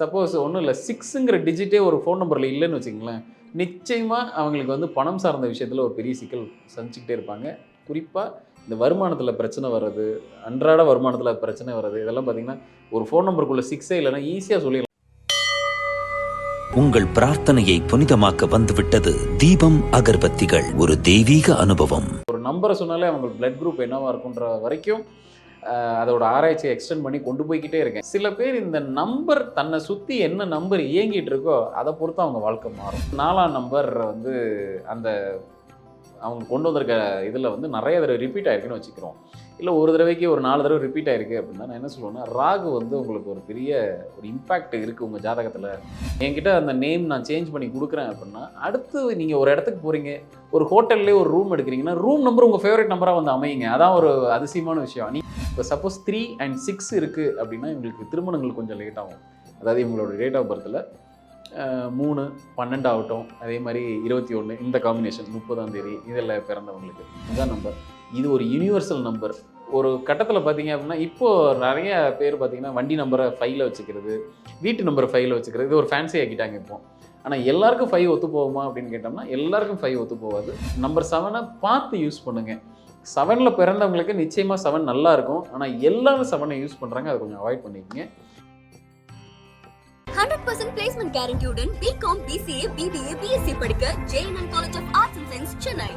Suppose ஒன்றும் இல்லை சிக்ஸுங்கிற டிஜிட்டே ஒரு ஃபோன் நம்பரில் இல்லைன்னு வச்சுங்களேன் நிச்சயமாக அவங்களுக்கு வந்து பணம் சார்ந்த விஷயத்தில் ஒரு பெரிய சிக்கல் சந்திச்சுக்கிட்டே இருப்பாங்க. குறிப்பாக இந்த வருமானத்தில் பிரச்சனை வர்றது அன்றாட வருமானத்தில் பிரச்சனை வர்றது இதெல்லாம் பார்த்தீங்கன்னா ஒரு ஃபோன் நம்பருக்குள்ள சிக்ஸே இல்லைன்னா ஈஸியாக சொல்லிடலாம். உங்கள் பிரார்த்தனையை புனிதமாக்க வந்துவிட்டது தீபம் அகர்பத்திகள் ஒரு தெய்வீக அனுபவம். ஒரு நம்பரை சொன்னாலே அவங்க பிளட் குரூப் என்னவா இருக்குன்ற வரைக்கும் அதோட ஆராய்ச்சியை எக்ஸ்டெண்ட் பண்ணி கொண்டு போய்கிட்டே இருக்கேன். சில பேர் இந்த நம்பர் தன்னை சுற்றி என்ன நம்பர் இயங்கிட்டு இருக்கோ அதை பொறுத்து அவங்க வாழ்க்கை மாறும். நாலாம் நம்பர் வந்து அந்த அவங்க கொண்டு வந்திருக்க இதில் வந்து நிறைய தடவை ரிப்பீட் ஆயிருக்குன்னு வச்சுக்கிறோம். இல்லை ஒரு தடவைக்கு ஒரு நாலு தடவை ரிப்பீட் ஆயிருக்கு அப்படின்னா நான் என்ன சொல்லுவேன்னா ராகு வந்து உங்களுக்கு ஒரு பெரிய ஒரு இம்பேக்ட் இருக்குது உங்கள் ஜாதகத்தில். என்கிட்ட அந்த நேம் நான் சேஞ்ச் பண்ணி கொடுக்குறேன் அப்படின்னா அடுத்து நீங்கள் ஒரு இடத்துக்கு போகிறீங்க ஒரு ஹோட்டல்லே ஒரு ரூம் எடுக்கிறீங்கன்னா ரூம் நம்பர் உங்கள் ஃபேவரட் நம்பராக வந்து அமையுங்க. அதான் ஒரு அதிசயமான விஷயம். நீ இப்போ சப்போஸ் த்ரீ அண்ட் சிக்ஸ் இருக்குது அப்படின்னா இவங்களுக்கு திருமணங்கள் கொஞ்சம் லேட் ஆகும். அதாவது இவங்களோட டேட் ஆஃப் பர்த்தில் மூணு பன்னெண்டு ஆகட்டும். அதே மாதிரி இருபத்தி ஒன்று இந்த காம்பினேஷன் முப்பதாம் தேதி இதெல்லாம் பிறந்தவங்களுக்கு. இதுதான் நம்பர் இது ஒரு யூனிவர்சல் நம்பர் ஒரு கட்டத்தில் பார்த்தீங்க அப்படின்னா இப்போது நிறைய பேர் பார்த்தீங்கன்னா வண்டி நம்பரை ஃபைலில் வச்சுக்கிறது வீட்டு நம்பரை ஃபைலில் வச்சுக்கிறது இது ஒரு ஃபேன்சி ஆக்கிட்டாங்க இப்போ. ஆனால் எல்லாருக்கும் ஃபைவ் ஒத்து போகுமா அப்படின்னு கேட்டோம்னா எல்லாருக்கும் ஃபைவ் ஒத்து போகாது. நம்பர் செவனை பார்த்து யூஸ் பண்ணுங்கள் செவனில் பிறந்தவங்களுக்கு நிச்சயமாக செவன் நல்லா இருக்கும். ஆனால் எல்லாரும் செவனை யூஸ் பண்ணுறாங்க அதை கொஞ்சம் அவாய்ட் பண்ணிக்கோங்க. ஹண்ட்ரட் பர்சன்ட் பிளேஸ்மெண்ட் கேரண்டியுடன் பிகாம் பிசிஏ பிபிஏ பிஎஸ்சி படிக்க JNN college of arts and science Chennai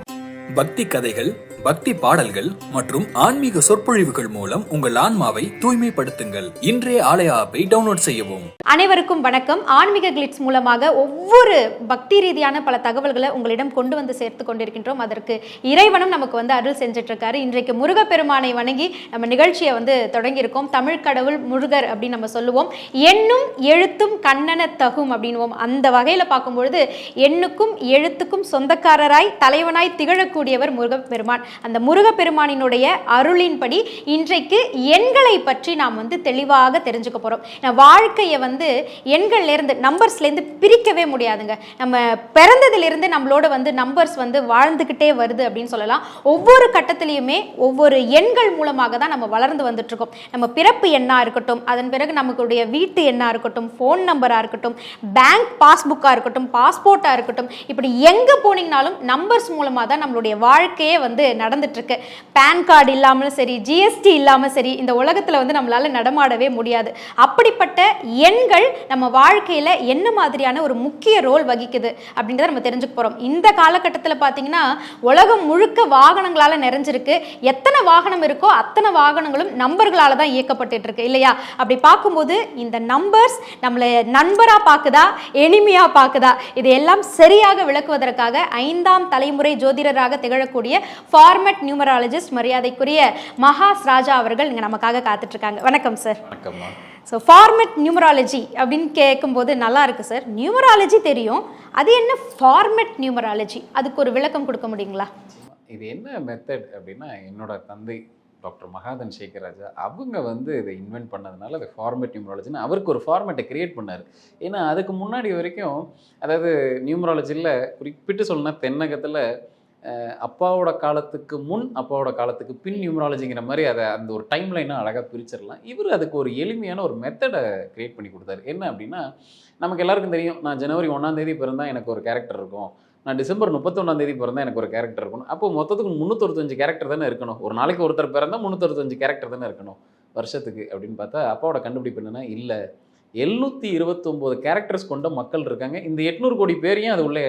பக்தி கதைகள் பக்தி பாடல்கள் மற்றும் ஆன்மீக சொற்பொழிவுகள் மூலம் உங்கள் ஆன்மாவை தூய்மைப்படுத்துங்கள். இன்றைய ஆலய ஆப்பை டவுன்லோட் செய்யவும். அனைவருக்கும் வணக்கம். ஆன்மீக கிளிட்ஸ் மூலமாக ஒவ்வொரு பக்தி ரீதியான பல தகவல்களை உங்களிடம் கொண்டு வந்து சேர்த்து கொண்டிருக்கின்றோம். அதற்கு இறைவனும் நமக்கு வந்து அருள் செஞ்சுட்டு இருக்காரு இன்றைக்கு முருகப்பெருமானை வணங்கி நம்ம நிகழ்ச்சியை வந்து தொடங்கியிருக்கோம். தமிழ் கடவுள் முருகர் அப்படின்னு நம்ம சொல்லுவோம். எண்ணும் எழுத்தும் கண்ணன தகும் அப்படின்வோம் அந்த வகையில் பார்க்கும்பொழுது எண்ணுக்கும் எழுத்துக்கும் சொந்தக்காரராய் தலைவனாய் திகழக்கூடியவர் முருகப்பெருமான். அந்த முருகப்பெருமானினுடைய அருளின்படி இன்றைக்கு எண்களை பற்றி நாம் வந்து தெளிவாக தெரிஞ்சுக்க போகிறோம் வாழ்க்கையை வந்து எண்கள்லேருந்து நம்பர்ஸ்லேருந்து பிரிக்கவே முடியாதுங்க. நம்ம பிறந்ததுலேருந்து நம்மளோட வந்து நம்பர்ஸ் வந்து வாழ்ந்துக்கிட்டே வருது அப்படின்னு சொல்லலாம். ஒவ்வொரு கட்டத்திலையுமே ஒவ்வொரு எண்கள் மூலமாக தான் நம்ம வளர்ந்து வந்துட்ருக்கோம். நம்ம பிறப்பு எண்ணாக இருக்கட்டும் அதன் பிறகு நமக்குடைய வீட்டு எண்ணாக இருக்கட்டும் ஃபோன் நம்பராக இருக்கட்டும் பேங்க் பாஸ்புக்காக இருக்கட்டும் பாஸ்போர்ட்டாக இருக்கட்டும் இப்படி எங்கே போனீங்கனாலும் நம்பர்ஸ் மூலமாக தான் நம்மளுடைய வாழ்க்கையே வந்து நடந்துட்டுருக்கு. பேன் கார்டு இல்லாமலும் சரி ஜிஎஸ்டி இல்லாமல் சரி இந்த உலகத்தில் வந்து நம்மளால நடமாடவே முடியாது. அப்படிப்பட்ட எண்கள் நம்ம வாழ்க்கையில் என்ன மாதிரியான ஒரு முக்கிய ரோல் வகிக்குது அப்படின்றத நம்ம தெரிஞ்சுக்க போகிறோம் இந்த காலகட்டத்தில் பார்த்தீங்கன்னா உலகம் முழுக்க வாகனங்களால் நிறைஞ்சிருக்கு. எத்தனை வாகனம் இருக்கோ அத்தனை வாகனங்களும் நம்பர்களால் தான் இயக்கப்பட்டுட்டு இருக்கு இல்லையா? அப்படி பார்க்கும்போது இந்த நம்பர்ஸ் நம்மளை நண்பராக பார்க்குதா எளிமையாக பார்க்குதா இது எல்லாம் சரியாக விளக்குவதற்காக ஐந்தாம் தலைமுறை ஜோதிடராக திகழக்கூடிய ஃபார்மட் நியூமராலஜிஸ்ட் மரியாதைக்குரிய மகாஸ் ராஜா அவர்கள் இங்கே நமக்காக காத்துட்டு இருக்காங்க வணக்கம் சார் வணக்கம்மா. ஸோ ஃபார்மெட் நியூமராலஜி அப்படின்னு கேட்கும்போது நல்லா இருக்கு சார் நியூமராலஜி தெரியும். அது என்ன ஃபார்மெட் நியூமராலஜி அதுக்கு ஒரு விளக்கம் கொடுக்க முடியுங்களா? இது என்ன மெத்தட் அப்படின்னா என்னோட தந்தை டாக்டர் மகாதன் சேகராஜா அவங்க வந்து இதை இன்வென்ட் பண்ணதுனால அது ஃபார்மேட் நியூமராலஜின்னு அவருக்கு ஒரு ஃபார்மேட்டை கிரியேட் பண்ணார். ஏன்னா அதுக்கு முன்னாடி வரைக்கும் அதாவது நியூமராலஜியில் குறிப்பிட்டு சொல்லணும்னா தென்னகத்தில் அப்பாவோட காலத்துக்கு முன் அப்பாவோட காலத்துக்கு பின் நியூமராலஜிங்கிற மாதிரி அதை அந்த ஒரு டைம் லைனாக அழகாக பிரிச்சிடலாம். இவர் அதுக்கு ஒரு எளிமையான ஒரு மெத்தடை கிரியேட் பண்ணி கொடுத்தாரு. என்ன அப்படின்னா நமக்கு எல்லாருக்கும் தெரியும் நான் ஜனவரி ஒன்றாம் தேதி பிறந்தால் எனக்கு ஒரு கேரக்டர் இருக்கும். நான் டிசம்பர் முப்பத்தொன்னாம் தேதி பிறந்தால் எனக்கு ஒரு கேரக்டர் இருக்கணும். அப்போ மொத்தத்துக்கு முந்நூற்றஞ்சு கேரக்டர் தானே இருக்கணும். ஒரு நாளைக்கு ஒருத்தர் பிறந்தா முந்நூற்றஞ்சு கேரக்டர் தானே இருக்கணும். வருஷத்துக்கு அப்படின்னு பார்த்தா அப்பாவோட கண்டுபிடிப்பு என்னென்னா இல்லை. எழுநூற்றி இருபத்தொம்போது கேரக்டர்ஸ் கொண்ட மக்கள் இருக்காங்க. இந்த எட்நூறு கோடி பேரையும் அது உள்ளே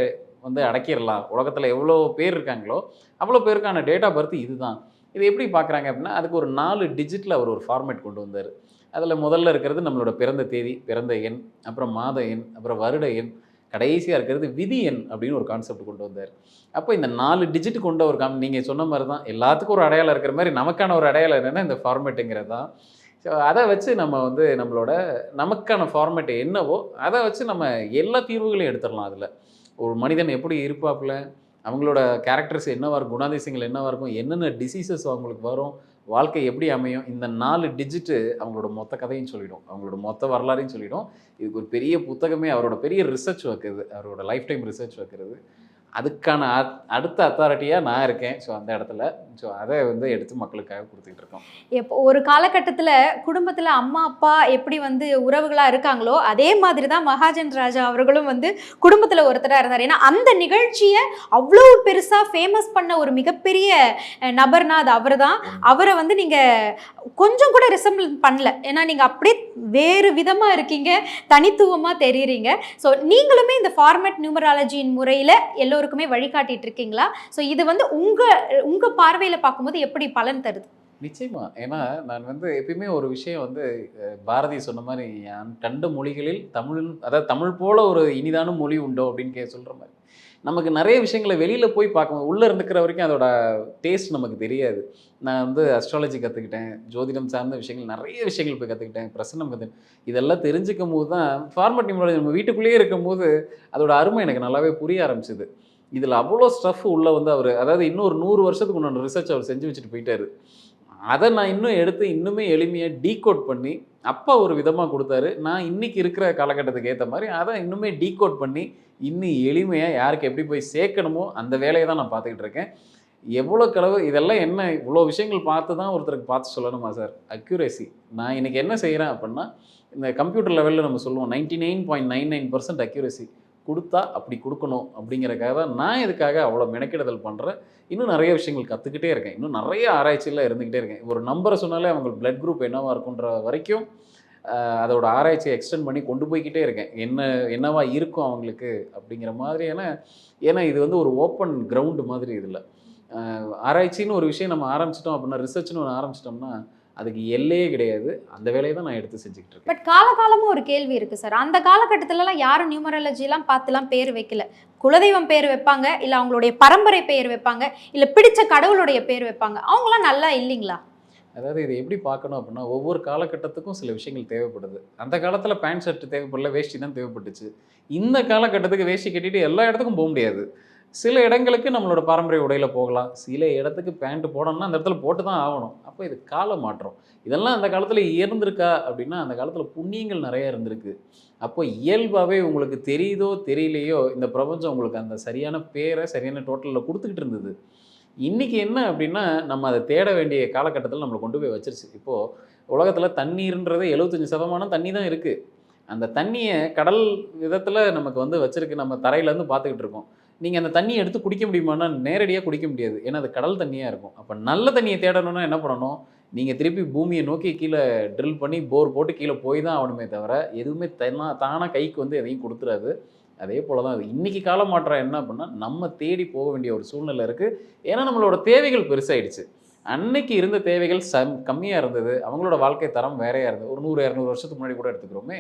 வந்து அடக்கிடலாம். உலகத்தில் எவ்வளோ பேர் இருக்காங்களோ அவ்வளோ பேருக்கான டேட் ஆஃப் பர்த் இதுதான். இது எப்படி பார்க்குறாங்க அப்படின்னா அதுக்கு ஒரு நாலு டிஜிட்டில் அவர் ஒரு ஃபார்மேட் கொண்டு வந்தார். அதில் முதல்ல இருக்கிறது நம்மளோட பிறந்த தேதி பிறந்த எண் அப்புறம் மாத எண் அப்புறம் வருட எண் கடைசியாக இருக்கிறது விதி எண் அப்படின்னு ஒரு கான்செப்ட் கொண்டு வந்தார். அப்போ இந்த நாலு டிஜிட் கொண்ட ஒரு காம் நீங்கள் சொன்ன மாதிரி தான் எல்லாத்துக்கும் ஒரு அடையாளம் இருக்கிற மாதிரி நமக்கான ஒரு அடையாளம் என்னென்னா இந்த ஃபார்மேட்டுங்கிறது தான் ஸோ அதை வச்சு நம்ம வந்து நம்மளோட நமக்கான ஃபார்மேட் என்னவோ அதை வச்சு நம்ம எல்லா தீர்வுகளையும் எடுத்துடலாம் அதில். ஒரு மனிதன் எப்படி இருப்பாப்புல? அவங்களோட கேரக்டர்ஸ் என்னவா இருக்கும்? குணாதிசயங்கள் என்னவா இருக்கும்? என்னென்ன டிசீசஸ் அவங்களுக்கு வரும்? வாழ்க்கை எப்படி அமையும்? இந்த நாலு டிஜிட்டு அவங்களோட மொத்த கதையும் சொல்லிடும். அவங்களோட மொத்த வரலாறையும் சொல்லிடும். இதுக்கு ஒரு பெரிய புத்தகமே அவரோட பெரிய ரிசர்ச் வைக்கிறது. அவரோட லைஃப் டைம் ரிசர்ச் வைக்கிறது. அதுக்கான அடுத்த அத்தாரிட்டியாக நான் இருக்கேன். ஸோ அந்த இடத்துல. ஸோ அதை வந்து எடுத்து மக்களுக்காக கொடுத்துக்கிட்டு இருக்கோம். இப்போ ஒரு காலகட்டத்தில் குடும்பத்தில் அம்மா அப்பா எப்படி வந்து உறவுகளாக இருக்காங்களோ அதே மாதிரி தான் மகாஜன் ராஜா அவர்களும் வந்து குடும்பத்தில் ஒருத்தராக இருந்தார். ஏன்னா அந்த நிகழ்ச்சியை அவ்வளோ பெருசாக ஃபேமஸ் பண்ண ஒரு மிகப்பெரிய நபர்னா அது அவர் தான் அவரை வந்து நீங்கள் கொஞ்சம் கூட ரிசம்பிள் பண்ணல. ஏன்னா நீங்கள் அப்படியே வேறு விதமாக இருக்கீங்க தனித்துவமாக தெரியுறீங்க. ஸோ நீங்களுமே இந்த ஃபார்மேட் நியூமராலஜியின் முறையில் எல்லோருக்குமே வழிகாட்டிட்டு இருக்கீங்களா? ஸோ இது வந்து உங்கள் உங்கள் பார்வையில் பார்க்கும்போது எப்படி பலன் தருது? நிச்சயமா. ஏன்னா நான் வந்து எப்பயுமே ஒரு விஷயம் வந்து பாரதி சொன்ன மாதிரி ரெண்டு கண்ட மொழிகளில் தமிழ் அதாவது தமிழ் போல ஒரு இனிதான மொழி உண்டோ? அப்படின்னு கே சொல்கிற மாதிரி. நமக்கு நிறைய விஷயங்களை வெளியில் போய் பார்க்கும்போது உள்ளே இருந்துக்கிற வரைக்கும் அதோட டேஸ்ட் நமக்கு தெரியாது. நான் வந்து அஸ்ட்ராலஜி கற்றுக்கிட்டேன் ஜோதிடம் சார்ந்த விஷயங்கள் நிறைய விஷயங்கள் போய் கற்றுக்கிட்டேன் பிரசன்னம் கற்றுக்கிட்டேன் இதெல்லாம் தெரிஞ்சுக்கும் போது தான் ஃபார்மட் நியூமராலஜி நம்ம வீட்டுக்குள்ளேயே இருக்கும்போது அதோட அருமை எனக்கு நல்லாவே புரிய ஆரம்பிச்சுது. இதில் அவ்வளோ ஸ்டஃப் உள்ளே வந்து அவர் அதாவது இன்னொரு நூறு வருஷத்துக்கு உண்டான ரிசர்ச் அவர் செஞ்சு வச்சுட்டு போயிட்டாரு. அதை நான் இன்னும் எடுத்து இன்னுமே எளிமையாக டீகோட் பண்ணி அப்பா ஒரு விதமாக கொடுத்தாரு நான் இன்னைக்கு இருக்கிற காலகட்டத்துக்கு ஏற்ற மாதிரி அதை இன்னுமே டீகோட் பண்ணி இன்னும் எளிமையாக யாருக்கு எப்படி போய் சேர்க்கணுமோ அந்த வேலையை தான் நான் பார்த்துக்கிட்டு இருக்கேன். எவ்வளோ கலவு இதெல்லாம் என்ன இவ்வளோ விஷயங்கள் பார்த்து தான் ஒருத்தருக்கு பார்த்து சொல்லணுமா சார்? அக்யூரேசி நான் இன்றைக்கி என்ன செய்கிறேன் அப்படின்னா இந்த கம்ப்யூட்டர் லெவலில் நம்ம சொல்லுவோம் ninety nine point nine nine percent accuracy கொடுத்தா அப்படி கொடுக்கணும் அப்படிங்கிறக்காக தான் நான் இதுக்காக அவ்வளோ மெனக்கெடுதல் பண்ணுறேன் இன்னும் நிறைய விஷயங்கள் கற்றுக்கிட்டே இருக்கேன். இன்னும் நிறைய ஆராய்ச்சியில் இருந்துக்கிட்டே இருக்கேன். ஒரு நம்பரை சொன்னாலே அவங்க பிளட் குரூப் என்னவாக இருக்குன்ற வரைக்கும் அதோட ஆராய்ச்சியை எக்ஸ்டெண்ட் பண்ணி கொண்டு போய்கிட்டே இருக்கேன். என்ன என்னவா இருக்கும் அவங்களுக்கு அப்படிங்கிற மாதிரியான ஏன்னா இது வந்து ஒரு ஓப்பன் கிரவுண்டு மாதிரி இதில். ஆராய்ச்சின்னு ஒரு விஷயம் நம்ம ஆரம்பிச்சிட்டோம் அப்படின்னா ரிசர்ச்னு ஒன்று ஆரம்பிச்சிட்டோம்னா அதுக்கு எல்லையே கிடையாது. அந்த வேலையை தான் நான் எடுத்து செஞ்சுக்கிட்டு இருக்கேன். பட் காலகாலமும் ஒரு கேள்வி இருக்கு சார் அந்த காலகட்டத்திலலாம் யாரும் நியூமராலஜிலாம் பார்த்துலாம் பேர் வைக்கல. குலதெய்வம் பேர் வைப்பாங்க இல்லை அவங்களுடைய பரம்பரை பேர் வைப்பாங்க இல்லை பிடிச்ச கடவுளுடைய பேர் வைப்பாங்க. அவங்களாம் நல்லா இல்லைங்களா? அதாவது இதை எப்படி பார்க்கணும் அப்படின்னா ஒவ்வொரு காலகட்டத்துக்கும் சில விஷயங்கள் தேவைப்படுது. அந்த காலத்தில் பேண்ட் ஷர்ட் தேவைப்படல வேஷ்டி தான் தேவைப்பட்டுச்சு. இந்த காலகட்டத்துக்கு வேஷ்டி கட்டிட்டு எல்லா இடத்துக்கும் போக முடியாது. சில இடங்களுக்கு நம்மளோட பாரம்பரிய உடையில் போகலாம். சில இடத்துக்கு பேண்ட் போடணும்னா அந்த இடத்துல போட்டு தான் ஆகணும். அப்போ இது கால மாற்றம். இதெல்லாம் அந்த காலத்தில் இருந்திருக்கா அப்படின்னா அந்த காலத்தில் புண்ணியங்கள் நிறைய இருந்திருக்கு. அப்போ இயல்பாகவே உங்களுக்கு தெரியுதோ தெரியலையோ இந்த பிரபஞ்சம் உங்களுக்கு அந்த சரியான பேரை சரியான டோட்டலில் கொடுத்துக்கிட்டு இருந்தது. இன்றைக்கி என்ன அப்படின்னா நம்ம அதை தேட வேண்டிய காலகட்டத்தில் நம்மளை கொண்டு போய் வச்சிருச்சு. இப்போது உலகத்தில் தண்ணீர்ன்றது எழுபத்தஞ்சு சதமானம் தண்ணி தான் இருக்குது அந்த தண்ணியை கடல் விதத்தில் நமக்கு வந்து வச்சுருக்கு. நம்ம தரையிலேருந்து பார்த்துக்கிட்டு இருக்கோம். நீங்கள் அந்த தண்ணியை எடுத்து குடிக்க முடியுமான்னா நேரடியாக குடிக்க முடியாது. ஏன்னா அது கடல் தண்ணியாக இருக்கும். அப்போ நல்ல தண்ணியை தேடணும்னா என்ன பண்ணணும்? நீங்கள் திருப்பி பூமியை நோக்கி கீழே ட்ரில் பண்ணி போர் போட்டு கீழே போய் தான் ஆகணுமே தவிர எதுவுமே தனா தானாக கைக்கு வந்து எதையும் கொடுத்துறாது. அதே போல தான் அது இன்றைக்கி கால மாற்றம் என்ன அப்படின்னா நம்ம தேடி போக வேண்டிய ஒரு சூழ்நிலை இருக்குது ஏன்னா நம்மளோட தேவைகள் பெருசாகிடுச்சு அன்னைக்கு இருந்த தேவைகள் சம் கம்மியாக இருந்தது. அவங்களோட வாழ்க்கை தரம் வேறையாக இருந்தது. ஒரு நூறு இரநூறு வருஷத்துக்கு முன்னாடி கூட எடுத்துக்கிறோமே.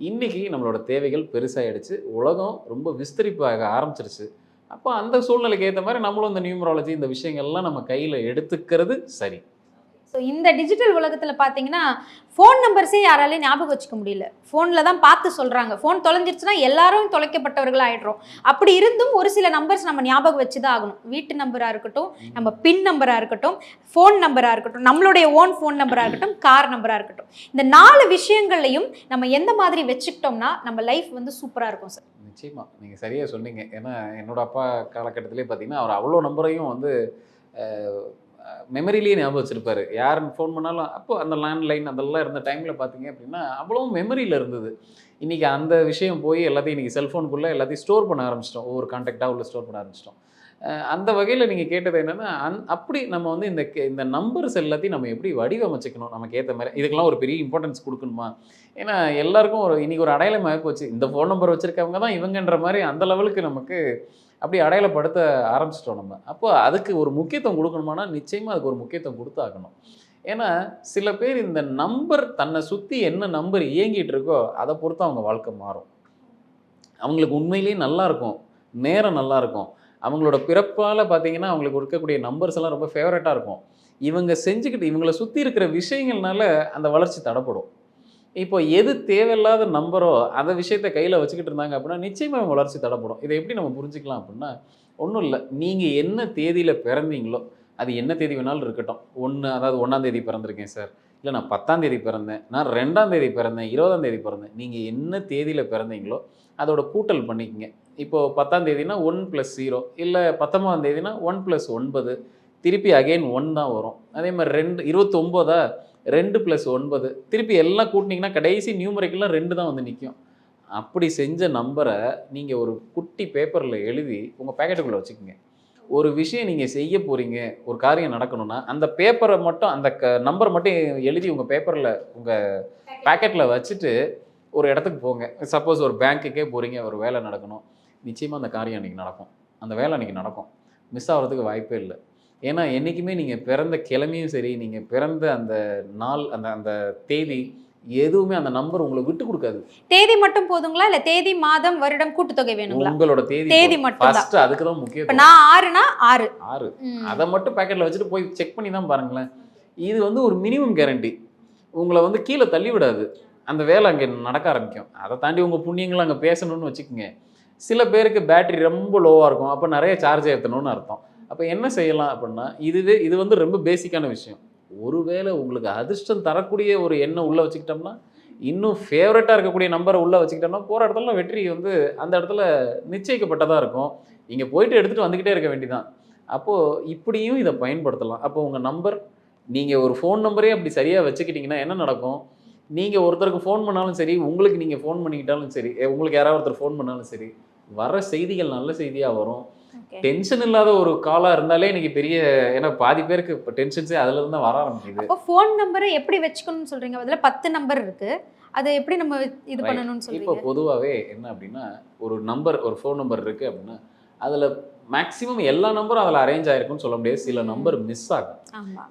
இன்றைக்கி நம்மளோட தேவைகள் பெருசாகிடுச்சு உலகம் ரொம்ப விஸ்தரிப்பாக ஆரம்பிச்சிருச்சு. அப்போ அந்த சூழ்நிலைக்கு ஏற்ற மாதிரி நம்மளும் இந்த நியூமராலஜி இந்த விஷயங்கள்லாம் நம்ம கையில் எடுத்துக்கிறது சரி. ஸோ இந்த டிஜிட்டல் உலகத்தில் பார்த்தீங்கன்னா ஃபோன் நம்பர்ஸே யாராலையும் ஞாபகம் வச்சுக்க முடியல. ஃபோனில் தான் பார்த்து சொல்கிறாங்க ஃபோன் தொலைஞ்சிருச்சுன்னா எல்லாரும் தொலைக்கப்பட்டவர்கள் ஆகிடுறோம் அப்படி இருந்தும் ஒரு சில நம்பர்ஸ் நம்ம ஞாபகம் வச்சு தான் ஆகணும். வீட்டு நம்பராக இருக்கட்டும் நம்ம பின் நம்பராக இருக்கட்டும் ஃபோன் நம்பராக இருக்கட்டும் நம்மளுடைய ஓன் ஃபோன் நம்பராக இருக்கட்டும் கார் நம்பராக இருக்கட்டும். இந்த நாலு விஷயங்கள்லையும் நம்ம எந்த மாதிரி வச்சுக்கிட்டோம்னா நம்ம லைஃப் வந்து சூப்பராக இருக்கும் சார் நிச்சயமாக நீங்கள் சரியாக சொன்னீங்க. ஏன்னா என்னோட அப்பா காலகட்டத்திலே பார்த்தீங்கன்னா அவர் அவ்வளோ நம்பரையும் வந்து மெமரிலேயே ஞாபகம் வச்சுருப்பாரு. யார் ஃபோன் பண்ணாலும் அப்போ அந்த லேண்ட்லைன் அதெல்லாம் இருந்த டைமில் பார்த்தீங்க அப்படின்னா அவ்வளோ மெமரியில் இருந்தது. இன்றைக்கி அந்த விஷயம் போய் எல்லாத்தையும் இன்றைக்கி செல்ஃபோனுக்குள்ளே எல்லாத்தையும் ஸ்டோர் பண்ண ஆரம்பிச்சிட்டோம். ஒவ்வொரு கான்டாக்டாக உள்ள ஸ்டோர் பண்ண ஆரம்பிச்சிட்டோம். அந்த வகையில் நீங்கள் கேட்டது என்னென்னா அந் அப்படி நம்ம வந்து இந்த கே- இந்த நம்பர்ஸ் எல்லாத்தையும் நம்ம எப்படி வடிவமைச்சிக்கணும்? நமக்கு ஏற்ற மாதிரி இதுக்கெல்லாம் ஒரு பெரிய இம்பார்ட்டன்ஸ் கொடுக்கணுமா? ஏன்னா எல்லாருக்கும் ஒரு இன்றைக்கி ஒரு அடையாளமாக போச்சு. இந்த ஃபோன் நம்பர் வச்சுருக்கவங்க தான் இவங்கன்ற மாதிரி அந்த லெவலுக்கு நமக்கு அப்படி அடையாளப்படுத்த ஆரம்பிச்சிட்டோம் நம்ம. அப்போ அதுக்கு ஒரு முக்கியத்துவம் கொடுக்கணுமானா நிச்சயமாக அதுக்கு ஒரு முக்கியத்துவம் கொடுத்தாகணும். ஏன்னா சில பேர் இந்த நம்பர் தன்னை சுற்றி என்ன நம்பர் இயங்கிட்டு இருக்கோ அதை பொறுத்து அவங்க வாழ்க்கை மாறும். அவங்களுக்கு உண்மையிலேயே நல்லா இருக்கும். நேரம் நல்லா இருக்கும். அவங்களோட பிறப்பால் பார்த்தீங்கன்னா அவங்களுக்கு இருக்கக்கூடிய நம்பர்ஸ் எல்லாம் ரொம்ப ஃபேவரட்டாக இருக்கும். இவங்க செஞ்சுக்கிட்டு இவங்கள சுற்றி இருக்கிற விஷயங்கள்னால அந்த வளர்ச்சி தடைப்படும். இப்போ எது தேவையில்லாத நம்பரோ அந்த விஷயத்தை கையில் வச்சுக்கிட்டு இருந்தாங்க அப்படின்னா நிச்சயமாக வளர்ச்சி தடைப்படும். இதை எப்படி நம்ம புரிஞ்சுக்கலாம் அப்படின்னா ஒன்றும் இல்லை. நீங்கள் என்ன தேதியில் பிறந்தீங்களோ அது என்ன தேதி வேணாலும் இருக்கட்டும். ஒன்று அதாவது ஒன்றாம் தேதி பிறந்திருக்கேன் சார். இல்லை நான் பத்தாம் தேதி பிறந்தேன். நான் ரெண்டாம் தேதி பிறந்தேன். இருபதாம் தேதி பிறந்தேன். நீங்கள் என்ன தேதியில் பிறந்தீங்களோ அதோட கூட்டல் பண்ணிக்கங்க. இப்போது பத்தாம் தேதினா ஒன் ப்ளஸ் ஜீரோ இல்லை பத்தொம்பதாம் தேதினா ஒன் ப்ளஸ் ஒன்பது. திருப்பி அகைன் ஒன் தான் வரும். அதே மாதிரி ரெண்டு இருபத்தொம்போதா ரெண்டு ப்ளஸ் ஒன்பது. திருப்பி எல்லாம் கூட்டினீங்கன்னா கடைசி நியூமரிக்கெல்லாம் ரெண்டு தான் வந்து நிற்கும் அப்படி செஞ்ச நம்பரை நீங்கள் ஒரு குட்டி பேப்பரில் எழுதி உங்கள் பேக்கெட்டுக்குள்ளே வச்சுக்கோங்க. ஒரு விஷயம் நீங்கள் செய்ய போகிறீங்க ஒரு காரியம் நடக்கணும்னா அந்த பேப்பரை மட்டும் அந்த க நம்பரை மட்டும் எழுதி உங்கள் பேப்பரில் உங்கள் பேக்கெட்டில் வச்சுட்டு ஒரு இடத்துக்கு போங்க. சப்போஸ் ஒரு பேங்க்குக்கே போகிறீங்க ஒரு வேலை நடக்கணும். நிச்சயமாக அந்த காரியம் அன்றைக்கி நடக்கும். அந்த வேலை அன்றைக்கி நடக்கும். மிஸ் ஆகிறதுக்கு வாய்ப்பே இல்லை. ஏன்னா என்றைக்குமே நீங்கள் பிறந்த கிழமையும் சரி நீங்கள் பிறந்த அந்த நாள் அந்த அந்த தேதி எதுவுமே அந்த நம்பர் உங்களை விட்டு கொடுக்காது. தேதி மட்டும் போதுங்களா? இல்ல தேதி மாதம் வருடம் கூட்டுத்தொகை வேணுங்களா? உங்களோட தேதி தேதி மட்டும்தான். ஃபர்ஸ்ட் அதுக்கு தான் முக்கியம் நான் ஆறுனா ஆறு. ஆறு. அதை மட்டும் பேக்கெட்டில் வச்சுட்டு போய் செக் பண்ணி தான் பாருங்களேன். இது வந்து ஒரு மினிமம் கேரண்டி உங்களை வந்து கீழே தள்ளி விடாது. அந்த வேலை அங்கே நடக்க ஆரம்பிக்கும். அதை தாண்டி உங்கள் புண்ணியங்களை அங்கே பேசணும்னு வச்சுக்கோங்க. சில பேருக்கு பேட்டரி ரொம்ப லோவாக இருக்கும். அப்போ நிறைய சார்ஜ் ஏற்றணும்னு அர்த்தம். அப்போ என்ன செய்யலாம் அப்படின்னா இதுவே இது வந்து ரொம்ப பேசிக்கான விஷயம். ஒருவேளை உங்களுக்கு அதிர்ஷ்டம் தரக்கூடிய ஒரு எண்ணம் உள்ளே வச்சுக்கிட்டோம்னா இன்னும் ஃபேவரட்டாக இருக்கக்கூடிய நம்பரை உள்ளே வச்சுக்கிட்டோம்னா போகிற இடத்துல வெற்றி வந்து அந்த இடத்துல நிச்சயிக்கப்பட்டதாக இருக்கும். நீங்கள் போயிட்டு எடுத்துகிட்டு வந்துக்கிட்டே இருக்க வேண்டிதான் அப்போது இப்படியும் இதை பயன்படுத்தலாம். அப்போ உங்கள் நம்பர் நீங்கள் ஒரு ஃபோன் நம்பரே அப்படி சரியாக வச்சுக்கிட்டிங்கன்னா என்ன நடக்கும்? நீங்கள் ஒருத்தருக்கு ஃபோன் பண்ணாலும் சரி உங்களுக்கு நீங்கள் ஃபோன் பண்ணிக்கிட்டாலும் சரி உங்களுக்கு யாராவது ஒருத்தர் ஃபோன் பண்ணாலும் சரி வர செய்திகள் நல்ல செய்தியாக வரும். டென்ஷன் இல்லாத ஒரு காலாக இருந்தாலே இன்னைக்கு பெரிய ஏன்னா பாதி பேருக்கு இப்போ டென்ஷன்ஸே அதுல இருந்து தான் வர ஆரம்பிக்குது. அப்போ ஃபோன் நம்பரை எப்படி வச்சுக்கணும்னு சொல்றீங்க? அதுல பத்து நம்பர் இருக்கு. அதை எப்படி நம்ம இது. பண்ணணும்னு இப்போ சொல்றீங்க பொதுவாகவே என்ன அப்படின்னா ஒரு நம்பர் ஒரு ஃபோன் நம்பர் இருக்குது அப்படின்னா அதில் மேக்ஸிமம் எல்லா நம்பரும் அதில் அரேஞ்ச் ஆயிருக்குன்னு சொல்ல முடியாது. சில நம்பர் மிஸ் ஆகும்.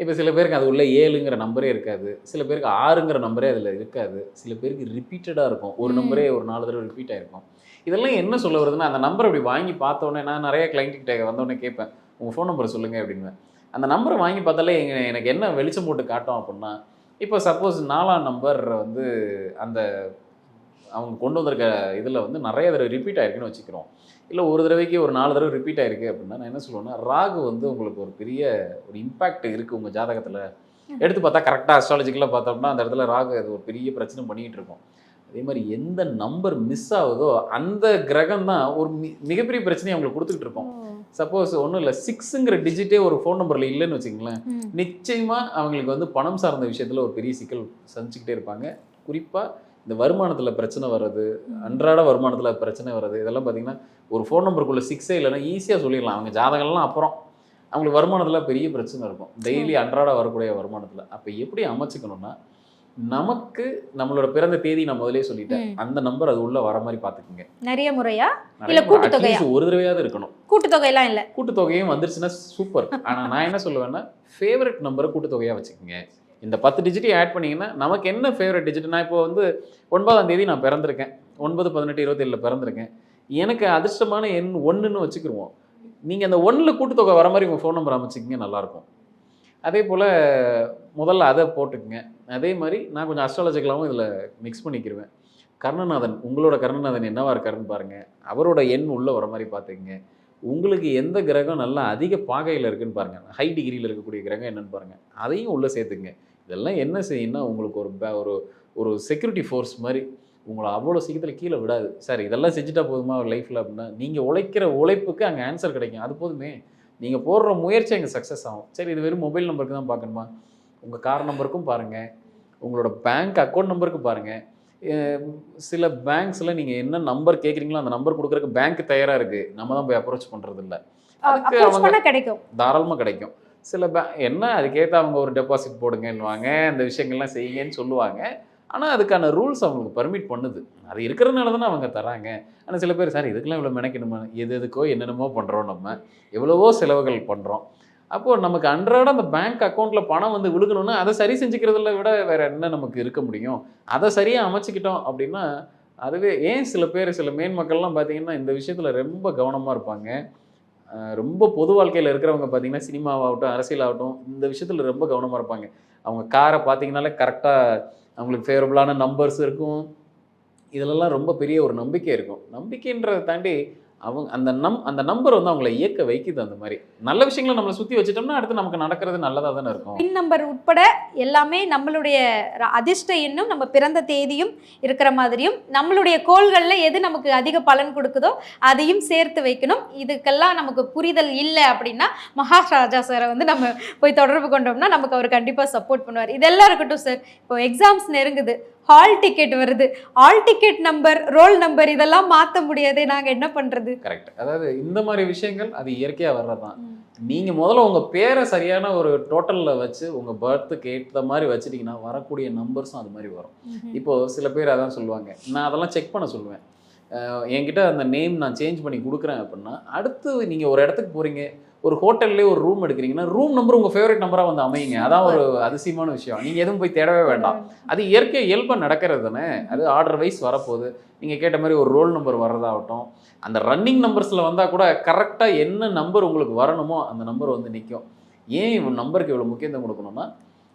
இப்போ சில பேருக்கு அது உள்ள ஏழுங்கிற நம்பரே இருக்காது. சில பேருக்கு ஆறுங்கிற நம்பரே அதில் இருக்காது. சில பேருக்கு ரிப்பீட்டடாக இருக்கும். ஒரு. நம்பரே ஒரு நாலு தடவை ரிப்பீட் ஆயிருக்கும். இதெல்லாம் என்ன சொல்ல வருதுன்னா அந்த நம்பர் அப்படி வாங்கி பார்த்த உடனே நான் நிறைய கிளைண்ட் கிட்ட வந்தோடனே கேட்பேன் உங்கள் ஃபோன் நம்பர் சொல்லுங்கள் அப்படின்னு அந்த நம்பரை வாங்கி பார்த்தாலே எங்க எனக்கு என்ன வெளிச்சம் போட்டு காட்டும் அப்படின்னா இப்போ சப்போஸ் நாலாம் நம்பர் வந்து அந்த அவங்க கொண்டு வந்திருக்க இதில் வந்து நிறைய தடவை ரிப்பீட் ஆயிருக்குன்னு வச்சுக்கிறோம். இல்லை ஒரு தடவைக்கு ஒரு நாலு தடவை ரிப்பீட் ஆயிருக்கு அப்படின்னா நான் என்ன சொல்லுவேன்னா ராகு வந்து உங்களுக்கு ஒரு பெரிய ஒரு இம்பாக்ட் இருக்குது உங்கள் ஜாதகத்தில். எடுத்து பார்த்தா கரெக்டாக அஸ்ட்ராலஜிக்கலாக பார்த்தோம்னா அந்த இடத்துல ராகு அது ஒரு பெரிய பிரச்சனை பண்ணிகிட்டு இருக்கும். அதே மாதிரி எந்த நம்பர் மிஸ் ஆகுதோ அந்த கிரகம் தான் ஒரு மிகப்பெரிய பிரச்சனையை அவங்களுக்கு கொடுத்துக்கிட்டு இருக்கோம் சப்போஸ் ஒன்றும் இல்லை சிக்ஸுங்கிற டிஜிட்டே ஒரு ஃபோன் நம்பரில் இல்லைன்னு வச்சுங்களேன் ம். நிச்சயமா அவங்களுக்கு வந்து பணம் சார்ந்த விஷயத்துல ஒரு பெரிய சிக்கல் சந்திச்சுக்கிட்டே இருப்பாங்க. குறிப்பா இந்த வருமானத்துல பிரச்சனை வர்றது அன்றாட வருமானத்துல பிரச்சனை வர்றது இதெல்லாம் பாத்தீங்கன்னா ஒரு ஃபோன் நம்பருக்குள்ள சிக்ஸே இல்லைன்னா ஈஸியா சொல்லிடலாம். அவங்க ஜாதகம்லாம் அப்புறம். அவங்களுக்கு வருமானத்துல பெரிய பிரச்சனை இருக்கும். டெய்லி அன்றாட வரக்கூடிய வருமானத்துல. அப்ப எப்படி அமைச்சுக்கணும்னா நமக்கு நம்மளோட பிறந்த தேதி நான் முதலே சொல்லிட்டேன். அந்த நம்பர் அது உள்ள வர மாதிரி பாத்துக்கோங்க நிறைய முறையா? இல்ல கூட்டுத்தொகையா? atleast ஒரு தடவையாவது இருக்கணும். கூட்டுத்தொகை எல்லாம் இல்ல கூட்டுத்தொகையும் வந்துருச்சுன்னா சூப்பர் ஆனால் நான் என்ன சொல்லுவேன்னா ஃபேவரட் நம்பரை கூட்டுத்தொகையாக வச்சுக்கோங்க. இந்த பத்து டிஜிட்டையும் ஆட் பண்ணீங்கன்னா நமக்கு என்ன ஃபேவரட் டிஜிட் நான் இப்போ வந்து ஒன்பதாம் தேதி நான் பிறந்திருக்கேன். ஒன்பது பதினெட்டு இருபத்தேழில் பிறந்திருக்கேன். எனக்கு அதிர்ஷ்டமான எண் ஒன்றுன்னு வச்சுக்கிருவோம். நீங்கள் அந்த ஒன்றில் கூட்டுத்தொகை வர மாதிரி உங்கள் ஃபோன் நம்பர் அமைச்சிக்கிங்க நல்லாயிருக்கும் அதே போல் முதல்ல அதை போட்டுக்குங்க. அதே மாதிரி நான் கொஞ்சம் அஸ்ட்ராலஜிக்கலாகவும் இதில் மிக்ஸ் பண்ணிக்கிருவேன். கர்ணநாதன் உங்களோட கர்ணநாதன் என்னவா இருக்காருன்னு பாருங்கள் அவரோட எண் உள்ளே வர மாதிரி பார்த்துக்குங்க. உங்களுக்கு எந்த கிரகம் நல்லா அதிக பாகையில் இருக்குன்னு பாருங்கள் ஹை டிகிரியில் இருக்கக்கூடிய கிரகம் என்னன்னு பாருங்கள் அதையும் உள்ளே சேர்த்துக்குங்க. இதெல்லாம் என்ன செய்யும்னா உங்களுக்கு ஒரு ஒரு ஒரு செக்யூரிட்டி ஃபோர்ஸ் மாதிரி உங்களை அவ்வளோ சீக்கிரத்தில் கீழே விடாது. சார் இதெல்லாம் செஞ்சுட்டா போதுமா லைஃப்பில் அப்படின்னா நீங்கள் உழைக்கிற உழைப்புக்கு அங்கே ஆன்சர் கிடைக்கும். அது போதுமே. நீங்கள் போடுற முயற்சி அங்கே சக்ஸஸ் ஆகும். சரி இது வெறும் மொபைல் நம்பருக்கு தான் பார்க்கணுமா? உங்கள் கார் நம்பருக்கும் பாருங்கள் உங்களோட பேங்க் அக்கௌண்ட் நம்பருக்கு பாருங்கள் சில பேங்க்ஸில் நீங்கள் என்ன நம்பர் கேட்குறீங்களோ அந்த நம்பர் கொடுக்குறதுக்கு பேங்க் தயாராக இருக்குது நம்ம தான் போய் அப்ரோச் பண்ணுறது இல்லை. அதுக்கு அவங்க கிடைக்கும். தாராளமாக கிடைக்கும். சில பே என்ன அதுக்கேற்ற அவங்க ஒரு டெபாசிட் போடுங்கன்னுவாங்க. இந்த விஷயங்கள்லாம் செய்யுங்கன்னு சொல்லுவாங்க. ஆனால் அதுக்கான ரூல்ஸ் அவங்களுக்கு பர்மிட் பண்ணுது. அது இருக்கிறதுனால தானே அவங்க தராங்க. ஆனால் சில பேர் சார் இதுக்கெல்லாம் இவ்வளோ மெனக்கணுமா எது எதுக்கோ என்னென்னமோ பண்ணுறோம் நம்ம. எவ்வளவோ செலவுகள் பண்ணுறோம் அப்போது நமக்கு அன்றாட அந்த பேங்க் அக்கௌண்ட்டில் பணம் வந்து விழுகணும்னா அதை சரி செஞ்சுக்கிறதுல விட வேறு என்ன நமக்கு இருக்க முடியும்? அதை சரியாக அமைச்சிக்கிட்டோம் அப்படின்னா அதுவே ஏன் சில பேர் சில மேன் மக்கள்லாம் பார்த்தீங்கன்னா இந்த விஷயத்தில் ரொம்ப கவனமாக இருப்பாங்க. ரொம்ப பொது வாழ்க்கையில் இருக்கிறவங்க பார்த்தீங்கன்னா சினிமாவாகட்டும் அரசியலாகட்டும் இந்த விஷயத்தில் ரொம்ப கவனமாக இருப்பாங்க. அவங்க காரை பார்த்திங்கனாலே கரெக்டாக அவங்களுக்கு ஃபேவரபுளான நம்பர்ஸ் இருக்கும். இதிலெல்லாம் ரொம்ப பெரிய ஒரு நம்பிக்கை இருக்கும். நம்பிக்கைன்றதை தாண்டி அவங்க அந்த நம் அந்த நம்பர் வந்து அவங்கள இயக்க வைக்குது அந்த மாதிரி. நல்ல விஷயங்களை நம்மளை சுற்றி வச்சுட்டோம்னா அடுத்து நமக்கு நடக்கிறது நல்லதாக தானே இருக்கும். பின் நம்பர் உட்பட எல்லாமே நம்மளுடைய அதிர்ஷ்ட எண்ணும் நம்ம பிறந்த தேதியும் இருக்கிற மாதிரியும் நம்மளுடைய கோள்களில் எது நமக்கு அதிக பலன் கொடுக்குதோ அதையும் சேர்த்து வைக்கணும். இதுக்கெல்லாம் நமக்கு புரிதல் இல்லை அப்படின்னா மகாராஜா சாரை வந்து நம்ம போய் தொடர்பு கொண்டோம்னா நமக்கு அவர் கண்டிப்பாக சப்போர்ட் பண்ணுவார். இதெல்லாம் இருக்கட்டும் சார் இப்போ எக்ஸாம்ஸ் நெருங்குது. ஹால் டிக்கெட் வருது. Hall ticket number roll number இதெல்லாம் மாற்ற முடியாது நாங்கள் என்ன பண்ணுறது கரெக்ட் அதாவது இந்த மாதிரி விஷயங்கள் அது இயற்கையாக வர்றது தான் நீங்கள் முதல்ல உங்கள் பேரை சரியான ஒரு டோட்டலில் வச்சு உங்கள் பர்த்துக்கு ஏற்ற மாதிரி வச்சுட்டிங்கன்னா வரக்கூடிய நம்பர்ஸும் அது மாதிரி வரும். இப்போது சில பேர் அதான் சொல்லுவாங்க. நான் அதெல்லாம் செக் பண்ண சொல்லுவேன். என்கிட்ட அந்த நேம் நான் சேஞ்ச் பண்ணி கொடுக்குறேன் அப்படின்னா அடுத்து நீங்கள் ஒரு இடத்துக்கு போகிறீங்க ஒரு ஹோட்டல்லே ஒரு ரூம் எடுக்கிறீங்கன்னா ரூம் நம்பர் உங்கள் ஃபேவரட் நம்பராக வந்து அமையுங்க. அதான் ஒரு அதிசயமான விஷயம். நீங்கள் எதுவும் போய் தேடவே வேண்டாம். அது இயற்கை இயல்பாக நடக்கிறது தானே. அது ஆர்டர் வைஸ் வரப்போகுது. நீங்கள் கேட்ட மாதிரி ஒரு ரோல் நம்பர் வர்றதாகட்டும் அந்த ரன்னிங் நம்பர்ஸில் வந்தால் கூட கரெக்டாக என்ன நம்பர் உங்களுக்கு வரணுமோ அந்த நம்பர் வந்து நிற்கும் ஏன் இவன் நம்பருக்கு இவ்வளோ முக்கியத்துவம் கொடுக்கணும்னா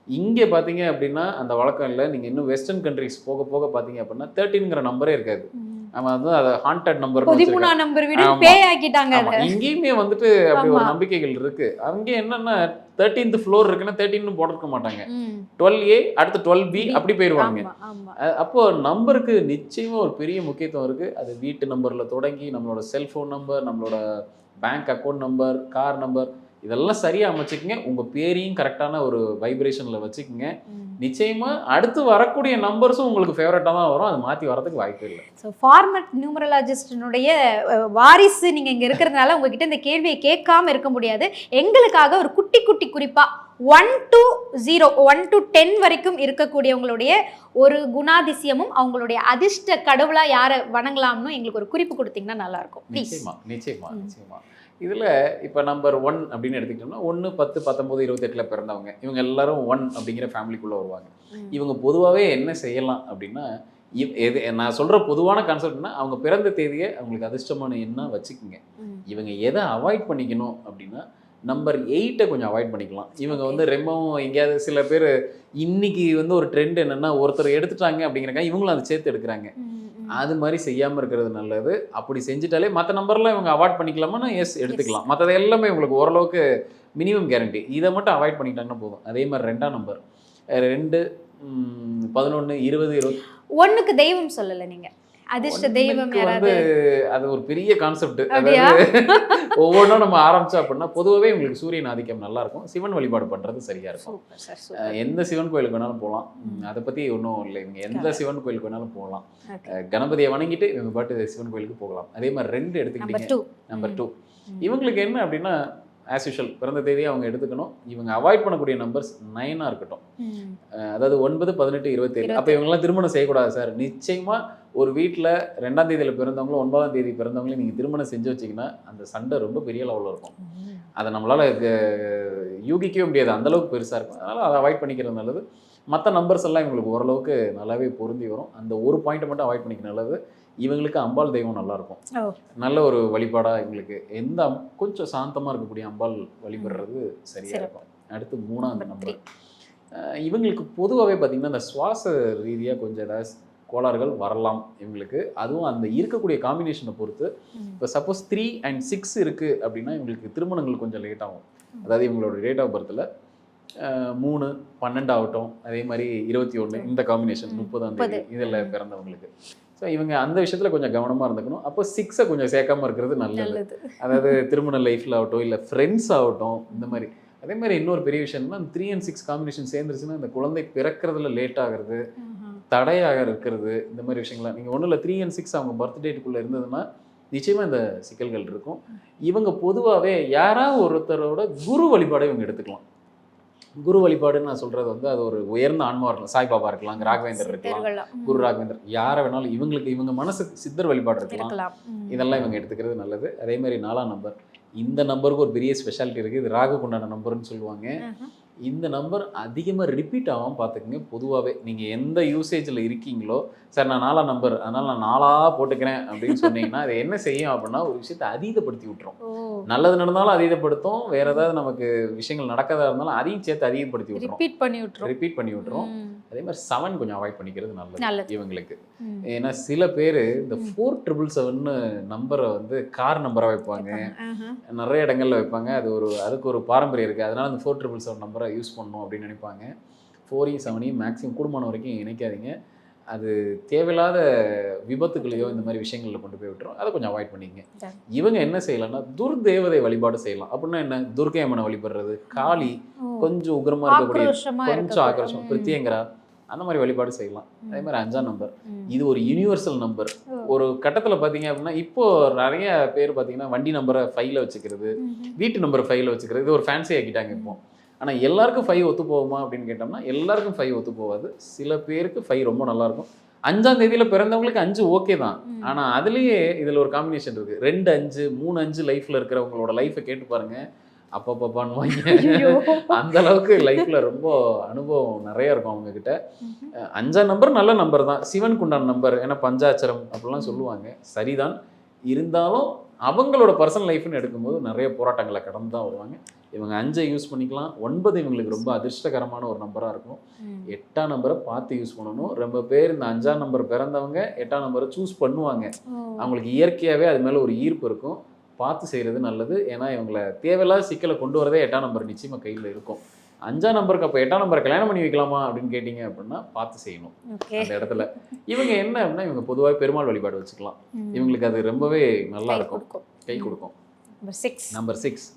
இங்கே பார்த்தீங்க அப்படின்னா அந்த வழக்கம் இல்லை. நீங்கள் இன்னும் வெஸ்டர்ன் கண்ட்ரிஸ் போக போக பார்த்தீங்க அப்படின்னா தேர்ட்டின்ங்கிற நம்பரே இருக்காது. நம்ம வந்து அதை ஹாண்டட் நம்பர் பதிமூணாம் நம்பர் விட ஆமா. பே ஆக்கிட்டாங்க இங்கேயுமே வந்துட்டு அப்படி ஒரு. நம்பிக்கைகள் இருக்கு. அங்கே என்னன்னா தேர்ட்டீன்த் ஃப்ளோர் இருக்குன்னா தேர்ட்டின்னு போட்டிருக்க மாட்டாங்க. டுவெல் ஏ அடுத்து டுவெல் பி அப்படி போயிடுவாங்க அப்போ நம்பருக்கு நிச்சயமா ஒரு பெரிய முக்கியத்துவம் இருக்கு. அது வீட்டு நம்பர்ல தொடங்கி நம்மளோட செல்போன் நம்பர் நம்மளோட bank account number car number இதெல்லாம் சரியா அமைச்சுக்கங்க. உங்க பேரையும் கரெக்டான ஒரு வைப்ரேஷன்ல வச்சுக்கோங்க. ம். நிச்சயமா அடுத்து வரக்கூடிய நம்பர்ஸும் உங்களுக்கு ஃபேவரட்டாக தான் வரும். அது மாத்தி வரதுக்கு வாய்ப்பு இல்லை. ஸோ ஃபார்மட் நியூமரலாஜிஸ்டினுடைய வாரிசு நீங்கள் இங்கே இருக்கிறதுனால உங்ககிட்ட இந்த கேள்வியை கேட்காம இருக்க முடியாது. எங்களுக்காக ஒரு குட்டி குட்டி குறிப்பாக one two zero one two ten வரைக்கும் இருக்கக்கூடியவங்களுடைய ஒரு குணாதிசயமும் அவங்களுடைய அதிர்ஷ்ட கடவுளாக யாரை வணங்கலாம்னு எங்களுக்கு ஒரு குறிப்பு கொடுத்தீங்கன்னா நல்லாயிருக்கும் நிச்சயமா நிச்சயமா. நிச்சயமா. இதுல இப்ப நம்பர் ஒன் அப்படின்னு எடுத்துக்கிட்டோம்னா ஒன்று பத்து பத்தொன்பது இருபத்தெட்டுல பிறந்தவங்க. இவங்க எல்லாரும் ஒன் அப்படிங்கிற ஃபேமிலிக்குள்ள வருவாங்க. இவங்க பொதுவாகவே என்ன செய்யலாம் அப்படின்னா இவ்- எது நான் சொல்ற பொதுவான கான்செப்ட்னா அவங்க பிறந்த தேதியை அவங்களுக்கு அதிர்ஷ்டமான எண்ணா வச்சுக்கோங்க. இவங்க எதை அவாய்ட் பண்ணிக்கணும் அப்படின்னா நம்பர் எயிட்டை கொஞ்சம் அவாய்ட் பண்ணிக்கலாம். இவங்க வந்து ரொம்பவும் எங்கேயாவது சில பேர் இன்னைக்கு வந்து ஒரு ட்ரெண்ட் என்னன்னா ஒருத்தர் எடுத்துட்டாங்க அப்படிங்கிறக்காக இவங்களும் அதை சேர்த்து எடுக்கிறாங்க. அது மாதிரி செய்யாமல் இருக்கிறது நல்லது. அப்படி செஞ்சுட்டாலே மற்ற நம்பர்லாம் இவங்க அவாய்ட் பண்ணிக்கலாமான்னா எஸ் எடுத்துக்கலாம். மற்றது எல்லாமே உங்களுக்கு ஓரளவுக்கு மினிமம் கேரண்டி இதை மட்டும் அவாய்ட் பண்ணிட்டாங்கன்னா போதும். அதே மாதிரி ரெண்டாம் நம்பர். ரெண்டு பதினொன்று இருபது இருபது ஒண்ணுக்கு தெய்வம் சொல்லலை நீங்க. அதிர்ஷ்ட தெய்வம் வந்து அது ஒரு பெரிய கான்செப்ட்? அதாவது ஒவ்வொன்றும் நம்ம ஆரம்பிச்சோம் அப்படின்னா பொதுவாகவே உங்களுக்கு சூரியன் ஆதிக்கம் நல்லா இருக்கும். சிவன் வழிபாடு பண்றது சரியா இருக்கும். எந்த சிவன் கோயிலுக்கு வேணாலும் போகலாம். அதை பத்தி ஒன்றும் இல்லை. இவங்க எந்த. சிவன் கோயிலுக்கு வேணாலும் போகலாம். கணபதியை வணங்கிட்டு இவங்க பாட்டு சிவன் கோயிலுக்கு போகலாம். அதே மாதிரி ரெண்டு எடுத்துக்கிட்டீங்க. டூ நம்பர் டூ இவங்களுக்கு என்ன அப்படின்னா ஆஸ் யூஷுவல் பிறந்த தேதியை அவங்க எடுத்துக்கணும். இவங்க அவாய்ட் பண்ணக்கூடிய நம்பர்ஸ் நைனாக இருக்கட்டும். அதாவது ஒன்பது பதினெட்டு இருபத்தேழு. அப்போ இவங்கெல்லாம் திருமணம் செய்யக்கூடாது சார் நிச்சயமா ஒரு வீட்டில் ரெண்டாம் தேதியில் பிறந்தவங்களும் ஒன்பதாம் தேதி பிறந்தவங்களையும் நீங்கள் திருமணம் செஞ்சு வச்சீங்கன்னா அந்த சண்டை ரொம்ப பெரிய லெவலில் இருக்கும். அதை நம்மளால் யூகிக்கவே முடியாது. அந்த அளவுக்கு பெருசாக இருக்கும். அதனால் அதை அவாய்ட் பண்ணிக்கிறது நல்லது. மற்ற நம்பர்ஸ் எல்லாம் இவங்களுக்கு ஓரளவுக்கு நல்லாவே பொருந்தி வரும். அந்த ஒரு பாயிண்ட்டை மட்டும் அவாய்ட் பண்ணிக்க நல்லது. இவங்களுக்கு அம்பாள் தெய்வம் நல்லா இருக்கும். ஓ. நல்ல ஒரு வழிபாடா இவங்களுக்கு எந்த கொஞ்சம் சாந்தமா இருக்கக்கூடிய அம்பாள் வழிபடுறது சரியா சிறப்பு. இருக்கும். அடுத்து மூணாவது நம்பர் இவங்களுக்கு பொதுவாகவே பார்த்தீங்கன்னா இந்த சுவாச ரீதியா கொஞ்சம் ஏதாவது கோளாறுகள் வரலாம் இவங்களுக்கு. அதுவும் அந்த இருக்கக்கூடிய காம்பினேஷனை பொறுத்து இப்போ சப்போஸ் த்ரீ அண்ட் சிக்ஸ் இருக்கு அப்படின்னா இவங்களுக்கு திருமணங்கள் கொஞ்சம் லேட் ஆகும். அதாவது இவங்களோட டேட் ஆஃப் பர்த்தில் மூணு பன்னெண்டு ஆகட்டும். அதே மாதிரி இருபத்தி ஒன்று இந்த காம்பினேஷன். முப்பதாம் முப்பது. தேதி இதில் பிறந்தவங்களுக்கு. ஸோ இவங்க அந்த விஷயத்தில் கொஞ்சம் கவனமாக இருந்துக்கணும். அப்போ சிக்ஸை கொஞ்சம் சேர்க்காம இருக்கிறது நல்லது. நல்லது. அதாவது திருமண லைஃப்பில் ஆகட்டும் இல்லை ஃப்ரெண்ட்ஸ் ஆகட்டும் இந்த மாதிரி. அதே மாதிரி இன்னொரு பெரிய விஷயம்னா த்ரீ அண்ட் சிக்ஸ் காம்பினேஷன் சேர்ந்துருச்சுன்னா இந்த குழந்தை பிறக்கிறதுல லேட் ஆகிறது. தடையாக இருக்கிறது இந்த மாதிரி விஷயங்கள்லாம். நீங்கள் ஒன்றும் இல்லை த்ரீ அண்ட் சிக்ஸ் அவங்க பர்த் டேட்டுக்குள்ளே இருந்ததுன்னா நிச்சயமாக இந்த சிக்கல்கள் இருக்கும். இவங்க பொதுவாகவே யாராவது ஒருத்தரோட குரு வழிபாடை இவங்க எடுத்துக்கலாம். குரு வழிபாடுன்னு நான் சொல்கிறது வந்து அது ஒரு உயர்ந்த ஆன்மா இருக்கலாம். சாய்பாபா இருக்கலாம் ராகவேந்தர் இருக்கலாம். குரு ராகவேந்தர் யாரை வேணாலும் இவங்களுக்கு இவங்க மனசு சித்தர் வழிபாடு இருக்கலாம். இதெல்லாம் இவங்க எடுத்துக்கிறது நல்லது. அதே மாதிரி நாலாம் நம்பர். இந்த நம்பருக்கு ஒரு பெரிய ஸ்பெஷாலிட்டி இருக்குது இது ராகுக்கு உண்டான நம்பர்னு சொல்லுவாங்க. இந்த நம்பர் அதிகமாக ரிப்பீட் ஆகாமல் பார்த்துக்குங்க பொதுவாகவே நீங்கள் எந்த யூசேஜில் இருக்கீங்களோ சார் நான் நாலாம் நம்பர் அதனால் நான் நாலாக போட்டுக்கிறேன் அப்படின்னு சொன்னீங்கன்னா அது என்ன செய்யும் அப்படின்னா ஒரு விஷயத்தை அதீதப்படுத்தி விட்டுரும் நல்லது நடந்தாலும் அதீதப்படுத்தும் வேற ஏதாவது நமக்கு விஷயங்கள் நடக்காதா இருந்தாலும் அதையும் சேர்த்து அதிகப்படுத்தி விட்டுரும் ரிப்பீட் பண்ணி விட்டுரும் ரிப்பீட் பண்ணி விட்டுரும் ம். அதே மாதிரி செவன் கொஞ்சம் அவாய்ட் பண்ணிக்கிறது நல்லது. இவங்களுக்கு. ஏன்னா சில பேர் இந்த ஃபோர் ட்ரிபிள் செவன்னு நம்பரை வந்து கார் நம்பராக வைப்பாங்க. நிறைய இடங்கள்ல வைப்பாங்க. அது ஒரு அதுக்கு ஒரு பாரம்பரியம் இருக்குது அதனால அந்த ஃபோர் ட்ரிபிள் செவன் நம்பரை யூஸ் பண்ணணும் அப்படின்னு நினைப்பாங்க. ஃபோரையும் செவனையும் மேக்ஸிமம் கூடுமான வரைக்கும் இணைக்காதீங்க. அது தேவையில்லாத விபத்துகளையோ இந்த மாதிரி விஷயங்களில் கொண்டு போய் விட்டுரும். அதை கொஞ்சம் அவாய்ட் பண்ணிக்கங்க. இவங்க என்ன செய்யலாம்னா துர்தேவதை வழிபாடு செய்யலாம். அப்படின்னா என்ன? துர்க்கை அம்மனை வழிபடுறது. காளி. கொஞ்சம் உக்ரமா இருக்கக்கூடிய கொஞ்சம் ஆக்ரோஷம். பிரித்தியங்கரா? அந்த மாதிரி வழிபாடு செய்யலாம். அதே மாதிரி அஞ்சாம் நம்பர். இது ஒரு யூனிவர்சல் நம்பர். ஒரு கட்டத்துல பாத்தீங்க அப்படின்னா இப்போ நிறைய பேர் பாத்தீங்கன்னா வண்டி நம்பரை ஃபைவ்ல வச்சுக்கிறது. வீட்டு நம்பர் ஃபைவ்ல வச்சுக்கிறது இது ஒரு ஃபேன்சி ஆக்கிட்டாங்க இப்போ. ஆனா எல்லாருக்கும் ஃபைவ் ஒத்து போகுமா அப்படின்னு கேட்டோம்னா எல்லாருக்கும் ஃபைவ் ஒத்து போகாது. சில பேருக்கு ஃபைவ் ரொம்ப நல்லா இருக்கும். அஞ்சாம் தேதியில பிறந்தவங்களுக்கு அஞ்சு ஓகே தான். ம். ஆனா அதுலயே இதுல ஒரு காம்பினேஷன் இருக்கு. ரெண்டு அஞ்சு மூணு அஞ்சு லைஃப்ல இருக்கிறவங்களோட லைஃபை கேட்டு பாருங்க. அப்பப்பப்பான்னு ஐயோ. அந்த அளவுக்கு லைஃப்ல ரொம்ப அனுபவம் நிறைய இருக்கும் அவங்க கிட்ட அஞ்சாம் நம்பர் நல்ல நம்பர் தான். சிவன் குண்டான் நம்பர் ஏன்னா பஞ்சாட்சரம் அப்படிலாம் சொல்லுவாங்க. சரிதான். இருந்தாலும் அவங்களோட பர்சனல் லைஃப்னு எடுக்கும்போது நிறைய போராட்டங்களை கடந்து தான் வருவாங்க. இவங்க அஞ்சை யூஸ் பண்ணிக்கலாம். ஒன்பது இவங்களுக்கு ரொம்ப அதிர்ஷ்டகரமான ஒரு நம்பராக இருக்கும். எட்டாம் நம்பரை பார்த்து யூஸ் பண்ணணும். ரொம்ப பேர் இந்த அஞ்சாம் நம்பர் பிறந்தவங்க எட்டாம் நம்பரை சூஸ் பண்ணுவாங்க. அவங்களுக்கு இயற்கையாகவே அது மேலே ஒரு ஈர்ப்பு இருக்கும். பார்த்து செய்கிறது நல்லது. ஏன்னா இவங்களை தேவையில்லாத சிக்கலை கொண்டு வரதே எட்டாம் நம்பர் நிச்சயமாக கையில் இருக்கும். அஞ்சாம் நம்பருக்கு அப்போ எட்டாம் நம்பரை கல்யாணம் பண்ணி வைக்கலாமா அப்படின்னு கேட்டிங்க அப்படின்னா பார்த்து செய்யணும். அந்த இடத்துல. இவங்க என்ன அப்படின்னா இவங்க பொதுவாக பெருமாள் வழிபாடு வச்சுக்கலாம். இவங்களுக்கு அது ரொம்பவே நல்லா இருக்கும். கை கொடுக்கும். Number six.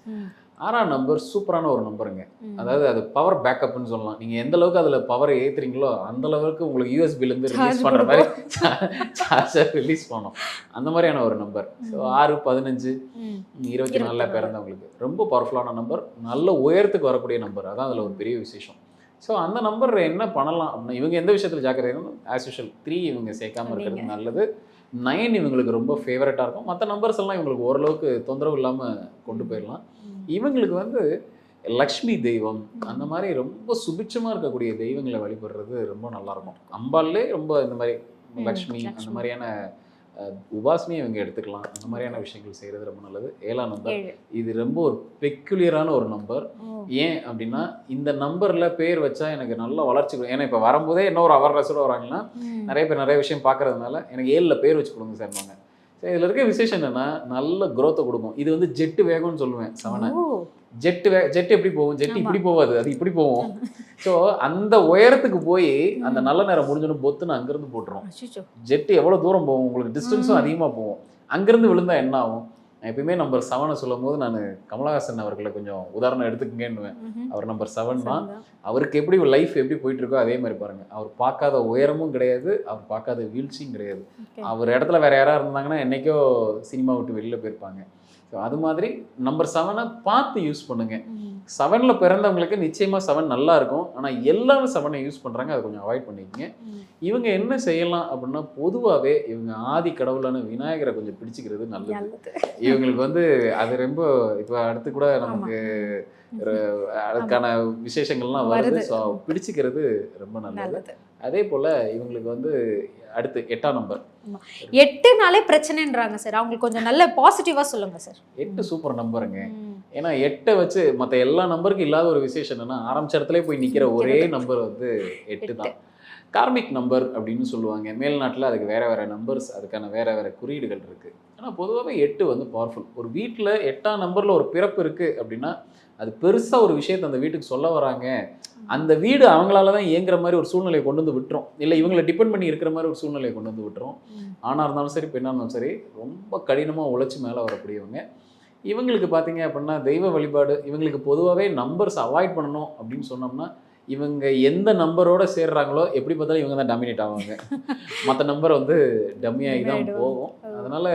ஆறாம் நம்பர் சூப்பரான ஒரு நம்பருங்க. அதாவது அது பவர் பேக்கப்னு சொல்லலாம். நீங்க எந்த அளவுக்கு அதுல பவரை ஏத்துறீங்களோ அந்த அளவுக்கு உங்களுக்கு யூஎஸ்பில இருந்து ரிலீஸ் பண்ற மாதிரி சார்ஜர் ரிலீஸ் பண்ணும். அந்த மாதிரியான ஒரு நம்பர் ஸோ ஆறு பதினஞ்சு. இருபத்தி நாலுல. பிறந்தவங்களுக்கு ரொம்ப பவர்ஃபுல்லான நம்பர் நல்ல உயரத்துக்கு வரக்கூடிய நம்பர் அதான் அதுல ஒரு பெரிய விசேஷம். ஸோ அந்த நம்பர் என்ன பண்ணலாம் அப்படின்னா இவங்க எந்த விஷயத்தில் ஜாக்கிரதை ஆஸ் யூஷுவல் த்ரீ இவங்க சேர்க்காம இருக்கிறது நல்லது. நைன் இவங்களுக்கு ரொம்ப ஃபேவரட்டாக இருக்கும். மற்ற நம்பர்ஸ் எல்லாம் இவங்களுக்கு ஓரளவுக்கு தொந்தரவு இல்லாமல் கொண்டு போயிடலாம். இவங்களுக்கு வந்து லக்ஷ்மி தெய்வம் அந்த மாதிரி ரொம்ப சுபிட்சமா இருக்கக்கூடிய தெய்வங்களை வழிபடுறது ரொம்ப நல்லா இருக்கும் அம்பாலே ரொம்ப இந்த மாதிரி லக்ஷ்மி அந்த. மாதிரியான உபாசனையை இவங்க எடுத்துக்கலாம் அந்த மாதிரியான விஷயங்கள் செய்யறது ரொம்ப நல்லது ஏழாம் நம்பர் இது ரொம்ப ஒரு பெக்குலியரான ஒரு நம்பர். ஏன் அப்படின்னா இந்த நம்பர்ல பேர் வச்சா எனக்கு நல்ல வளர்ச்சி. ஏன்னா இப்போ வரும்போதே என்ன ஒரு அவர்னஸோட வராங்கன்னா. நிறைய பேர் நிறைய விஷயம் பார்க்கறதுனால எனக்கு ஏழில் பேர் வச்சு கொடுங்க சார் சரி இதில் இருக்க விசேஷம் என்னன்னா நல்ல growth-அ கொடுக்கும். இது வந்து ஜெட்டு வேகம்னு சொல்லுவேன் செவனை. ஜெட்டு வே ஜெட் எப்படி போகும்? ஜெட். இப்படி போகாது அது இப்படி போகும். ஸோ அந்த உயரத்துக்கு போய் அந்த நல்ல நேரம் முடிஞ்சோன்னு பொத்துன்னு அங்கிருந்து போட்டுரும். அச்சச்சோ. ஜெட் எவ்வளோ தூரம் போகும்? உங்களுக்கு டிஸ்டன்ஸும். அதிகமாக போகும். அங்கிருந்து விழுந்தா என்ன ஆகும்? எப்பயுமே நம்பர் செவனை சொல்லும் போது நான் கமலஹாசன் அவர்களை கொஞ்சம் உதாரணம் எடுத்துக்கங்கன்னுவேன். அவர் நம்பர் செவன் தான். அவருக்கு எப்படி லைஃப் எப்படி போயிட்டு இருக்கோ அதே மாதிரி பாருங்க அவர் பார்க்காத உயரமும் கிடையாது அவர் பார்க்காத வீழ்ச்சியும் கிடையாது. அவர் இடத்துல வேற யாராவது இருந்தாங்கன்னா என்னைக்கோ சினிமா விட்டு வெளியில போயிருப்பாங்க ஸோ அது மாதிரி நம்பர் செவனை பார்த்து யூஸ் பண்ணுங்க. ம். செவனில் பிறந்தவங்களுக்கு நிச்சயமா செவன் நல்லா இருக்கும். ஆனால் எல்லாரும் செவனை யூஸ் பண்றாங்க. அதை கொஞ்சம் அவாய்ட் பண்ணிக்கங்க. இவங்க என்ன செய்யலாம் அப்படின்னா பொதுவாகவே இவங்க ஆதி கடவுளான விநாயகரை கொஞ்சம் பிடிச்சிக்கிறது நல்லது. இவங்களுக்கு வந்து அது ரொம்ப இப்போ அடுத்து கூட நமக்கு அதுக்கான விசேஷங்கள்லாம் வருது. ஸோ பிடிச்சிக்கிறது ரொம்ப நல்லது. அதே போல இவங்களுக்கு வந்து அடுத்து எட்டாம் நம்பர் எட்டுனாலே பிரச்சனைன்றாங்க சார். அவங்களுக்கு கொஞ்சம் நல்ல பாசிட்டிவா சொல்லுங்க சார். எட்டு சூப்பர் நம்பருங்க. ஏன்னா எட்டை வச்சு மற்ற எல்லா நம்பருக்கும் இல்லாத ஒரு விசேஷம் என்னன்னா ஆரம்பிச்ச இடத்துல போய் நிக்கிற ஒரே. நம்பர் வந்து எட்டு எட்டு. தான். கார்மிக் நம்பர் அப்படின்னு சொல்லுவாங்க. மேல்நாட்டில் அதுக்கு வேற வேற நம்பர்ஸ் அதுக்கான வேற வேற குறியீடுகள் இருக்கு. ஆனால் பொதுவாகவே எட்டு வந்து பவர்ஃபுல் ஒரு வீட்டில் எட்டாம் நம்பர்ல ஒரு பிறப்பு இருக்கு அப்படின்னா அது பெருசா ஒரு விஷயத்தை அந்த வீட்டுக்கு சொல்ல வராங்க. அந்த வீடு அவங்களால தான் இயங்குற மாதிரி ஒரு சூழ்நிலையை கொண்டு வந்து விட்டுரும். இல்லை இவங்களை டிபெண்ட் பண்ணி இருக்கிற மாதிரி ஒரு சூழ்நிலையை கொண்டு வந்து விட்டுரும். ஆணாக இருந்தாலும் சரி பெண்ணாக இருந்தாலும் சரி ரொம்ப கடினமாக உழைச்சி மேலே வரக்கூடியவங்க. இவங்களுக்கு பார்த்தீங்க அப்படின்னா தெய்வ வழிபாடு இவங்களுக்கு பொதுவாகவே நம்பர்ஸ் அவாய்ட் பண்ணணும் அப்படின்னு சொன்னோம்னா இவங்க எந்த நம்பரோட சேர்றாங்களோ எப்படி பார்த்தாலும் இவங்க தான் டாமினேட் ஆவாங்க. மற்ற நம்பர் வந்து டம்மியாகி தான். போகும். அதனால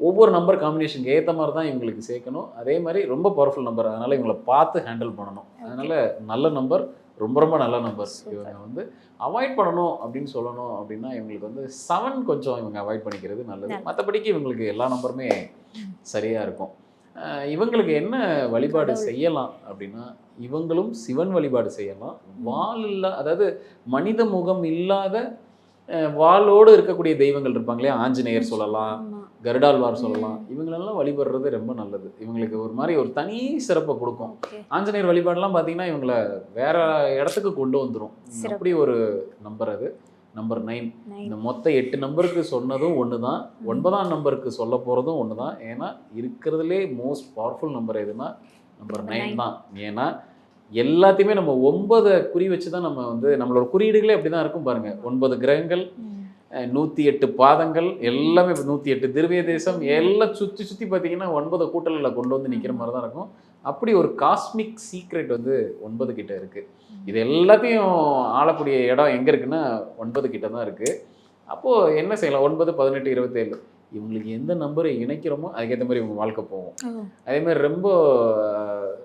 ஒவ்வொரு நம்பர் காம்பினேஷனுக்கு ஏற்ற மாதிரி தான் இவங்களுக்கு சேர்க்கணும். அதே மாதிரி ரொம்ப பவர்ஃபுல் நம்பர் அதனால இவங்களை பார்த்து ஹேண்டில் பண்ணணும். அதனால நல்ல நம்பர் ரொம்ப ரொம்ப நல்ல நம்பர் Super. இவங்க வந்து அவாய்ட் பண்ணணும் அப்படின்னு சொல்லணும் அப்படின்னா இவங்களுக்கு வந்து செவன் கொஞ்சம் இவங்க அவாய்ட் பண்ணிக்கிறது நல்லது. மற்றபடிக்கு இவங்களுக்கு எல்லா நம்பருமே சரியா இருக்கும். இவங்களுக்கு என்ன வழிபாடு. செய்யலாம் அப்படின்னா இவங்களும் சிவன் வழிபாடு செய்யலாம். வால் இல்லா அதாவது மனித முகம் இல்லாத வாளோடு இருக்கக்கூடிய தெய்வங்கள் இருப்பாங்களே ஆஞ்சநேயர் சொல்லலாம். கருடாழ்வார் சொல்லலாம். இவங்களெல்லாம் வழிபடுறது ரொம்ப நல்லது. இவங்களுக்கு ஒரு மாதிரி ஒரு தனி சிறப்பை கொடுக்கும். ஆஞ்சநேயர் வழிபாடுலாம் பார்த்தீங்கன்னா இவங்களை வேற இடத்துக்கு கொண்டு வந்துடும். அப்படி ஒரு நம்பர் அது. Number nine. இந்த மொத்த எட்டு நம்பருக்கு சொன்னதும் ஒன்று தான் ஒன்பதாம் நம்பருக்கு சொல்ல போகிறதும் ஒன்று தான் ஏன்னா இருக்கிறதுலே மோஸ்ட் பவர்ஃபுல் நம்பர் எதுனா நம்பர் நைன். தான். ஏன்னா எல்லாத்தையுமே நம்ம ஒன்பதை குறி வச்சு தான் நம்ம வந்து நம்மளோட குறியீடுகளே அப்படி தான் இருக்கும் பாருங்க. ஒன்பது கிரகங்கள் நூத்தி எட்டு பாதங்கள் எல்லாமே நூத்தி எட்டு திரவிய தேசம் எல்லாம் சுத்தி சுத்தி பார்த்தீங்கன்னா ஒன்பது கூட்டல்ல கொண்டு வந்து நிக்கிற மாதிரி தான் இருக்கும். அப்படி ஒரு காஸ்மிக் சீக்ரெட் வந்து ஒன்பது கிட்ட இருக்கு. இது எல்லாத்தையும் ஆளக்கூடிய இடம் எங்க இருக்குன்னா ஒன்பது கிட்ட தான் இருக்கு. அப்போ என்ன செய்யலாம்? ஒன்பது பதினெட்டு இருபத்தேழு. இவங்களுக்கு எந்த நம்பரை இணைக்கிறோமோ அதுக்கேற்ற மாதிரி இவங்க வாழ்க்கை போகும். அதே மாதிரி ரொம்ப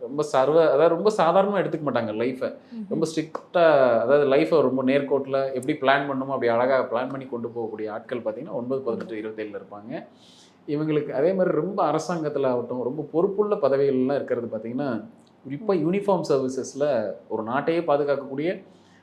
ரொம்ப சர்வ அதாவது ரொம்ப சாதாரணமாக எடுத்துக்க மாட்டாங்க லைஃப்பை. ரொம்ப ஸ்ட்ரிக்டாக அதாவது லைஃப்பை ரொம்ப நேர்கோட்டில் எப்படி பிளான் பண்ணணுமோ அப்படி அழகாக பிளான் பண்ணி கொண்டு போகக்கூடிய ஆட்கள் பார்த்தீங்கன்னா ஒன்பது பதினெட்டு இருபத்தேழில் இருப்பாங்க இவங்களுக்கு அதே மாதிரி ரொம்ப அரசாங்கத்தில் ஆகட்டும் ரொம்ப பொறுப்புள்ள பதவிகள்லாம் இருக்கிறது பார்த்தீங்கன்னா குறிப்பாக யூனிஃபார்ம் சர்வீசஸில் ஒரு நாட்டையே பாதுகாக்கக்கூடிய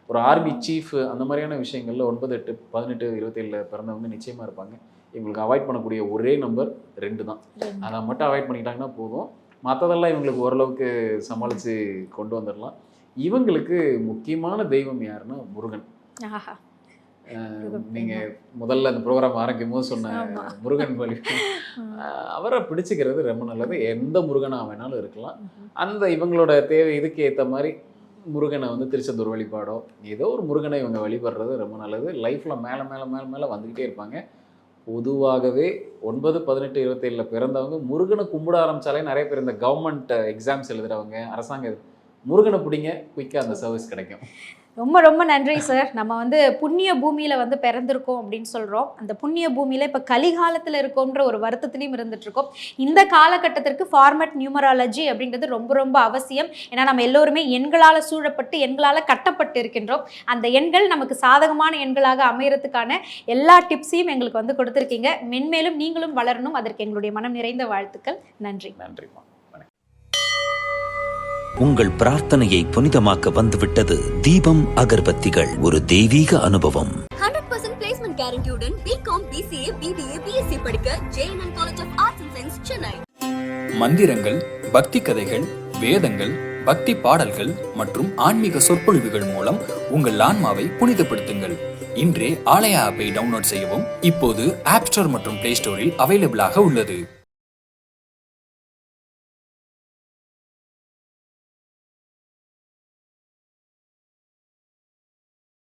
ஒரு ஆர்மி சீஃப் அந்த மாதிரியான விஷயங்கள்ல ஒன்பது எட்டு பதினெட்டு இருபத்தேழில் பிறந்தவங்க நிச்சயமாக இருப்பாங்க. இவங்களுக்கு அவாய்ட் பண்ணக்கூடிய ஒரே நம்பர் ரெண்டு தான். அதை மட்டும் அவாய்ட் பண்ணிக்கிட்டாங்கன்னா போதும். மற்றதெல்லாம் இவங்களுக்கு ஓரளவுக்கு சமாளித்து கொண்டு வந்துடலாம். இவங்களுக்கு முக்கியமான தெய்வம் யாருன்னா முருகன். ஆஹா. நீங்க முதல்ல அந்த ப்ரோக்ராம் ஆரம்பிக்கும் போது சொன்ன. முருகன் வழி. அஹ் அவரை பிடிச்சிக்கிறது ரொம்ப நல்லது. எந்த முருகனா வேணாலும் இருக்கலாம். அந்த இவங்களோட தேவை இதுக்கு ஏற்ற மாதிரி முருகனை வந்து திருச்செந்தூர் வழிபாடோ ஏதோ ஒரு முருகனை இவங்க வழிபடுறது ரொம்ப நல்லது. லைஃப்பில் மேலே மேலே மேலே மேலே வந்துக்கிட்டே இருப்பாங்க. பொதுவாகவே ஒன்பது பதினெட்டு இருபத்தேழில் பிறந்தவங்க முருகனை கும்பிட ஆரம்பிச்சாலே நிறைய பேர் இந்த கவர்மெண்ட் எக்ஸாம்ஸ் எழுதுறவங்க அரசாங்க முருகனை பிடிங்க குயிக்காக அந்த சர்வீஸ் கிடைக்கும். ரொம்ப ரொம்ப நன்றி சார் நம்ம வந்து புண்ணிய பூமியில வந்து பிறந்திருக்கோம் அப்படின்னு சொல்றோம். அந்த புண்ணிய பூமியில இப்ப கலிகாலத்துல இருக்கோன்ற ஒரு வருத்தத்திலையும் இருந்துட்டு இருக்கோம் இந்த காலகட்டத்திற்கு ஃபார்மட் நியூமராலஜி அப்படின்றது ரொம்ப ரொம்ப அவசியம். ஏன்னா நம்ம எல்லோருமே எண்களால சூழப்பட்டு எண்களால கட்டப்பட்டு இருக்கின்றோம் அந்த எண்கள் நமக்கு சாதகமான எண்களாக அமையறதுக்கான எல்லா டிப்ஸையும் எங்களுக்கு வந்து கொடுத்துருக்கீங்க. மென்மேலும் நீங்களும் வளரணும். அதற்கு எங்களுடைய மனம் நிறைந்த வாழ்த்துக்கள். நன்றி. நன்றிமா உங்கள் பிரார்த்தனையை புனிதமாக்க வந்துவிட்டது தீபம் அகர்பத்திகள். ஒரு தெய்வீக அனுபவம். ஹண்ட்ரட் பர்சன்ட் பிளேஸ்மெண்ட் கேரண்டியுடன் பிகாம் பிசிஏ பிபிஏ பிஎஸ்சி படிக்க JNN college of arts and science Chennai மந்திரங்கள் பக்தி கதைகள் வேதங்கள் பக்தி பாடல்கள் மற்றும் ஆன்மீக சொற்பொழிவுகள் மூலம் உங்கள் ஆன்மாவை புனிதப்படுத்துங்கள். இன்றே ஆலயா ஆப்பை டவுன்லோட் செய்யவும் இப்போது ஆப் ஸ்டோர் மற்றும் பிளே ஸ்டோரில் அவைலபிளாக உள்ளது.